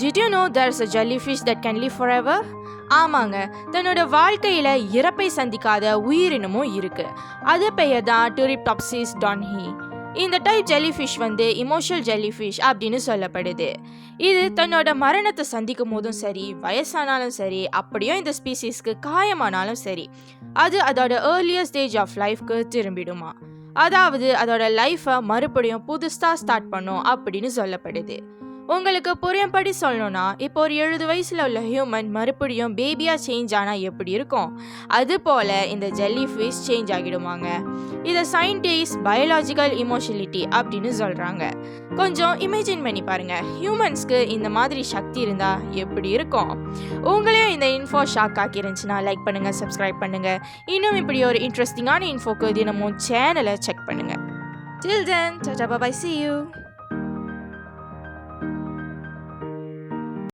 Did you know there's a jellyfish that can live forever ஆமாங்க. தன்னோட வாழ்க்கையில் இறப்பை சந்திக்காத உயிரினமும் இருக்குது அது பெயர் தான் டூரிப்டாப்சிஸ் டான்ஹி இந்த டைப் ஜெல்லிஃபிஷ் வந்து இமோஷனல் ஜெல்லிஃபிஷ் அப்படின்னு சொல்லப்படுது. இது தன்னோட மரணத்தை சந்திக்கும் போதும் சரி வயசானாலும் சரி அப்படியும் இந்த ஸ்பீசிஸ்க்கு காயமானாலும் சரி அது அதோட ஏர்லியர் ஸ்டேஜ் ஆஃப் லைஃப்க்கு திரும்பிடுமா. அதாவது அதோட லைஃப்பை மறுபடியும் புதுசாக ஸ்டார்ட் பண்ணும் அப்படின்னு சொல்லப்படுது. உங்களுக்கு புரியும்படி சொல்லணும்னா இப்போ ஒரு எழுபது வயசில் உள்ள ஹியூமன் மறுபடியும் பேபியாக சேஞ்ச் ஆனால் எப்படி இருக்கும்? அது போல் இந்த ஜெல்லி ஃபிஷ் சேஞ்ச் ஆகிடுவாங்க இதை சயின்டிஸ்ட் பயாலாஜிக்கல் இமோஷிலிட்டி அப்படின்னு சொல்கிறாங்க கொஞ்சம் இமேஜின் பண்ணி பாருங்கள் ஹியூமன்ஸ்க்கு இந்த மாதிரி சக்தி இருந்தால் எப்படி இருக்கும்? உங்களையும் இந்த இன்ஃபோ ஷாக் ஆக்கி இருந்துச்சுன்னா லைக் பண்ணுங்கள் சப்ஸ்கிரைப் பண்ணுங்கள் இன்னும் இப்படி ஒரு இன்ட்ரெஸ்டிங்கான இன்ஃபோக்கு தினமும் சேனலை செக் பண்ணுங்கள் டில் தென் bye-bye, see you.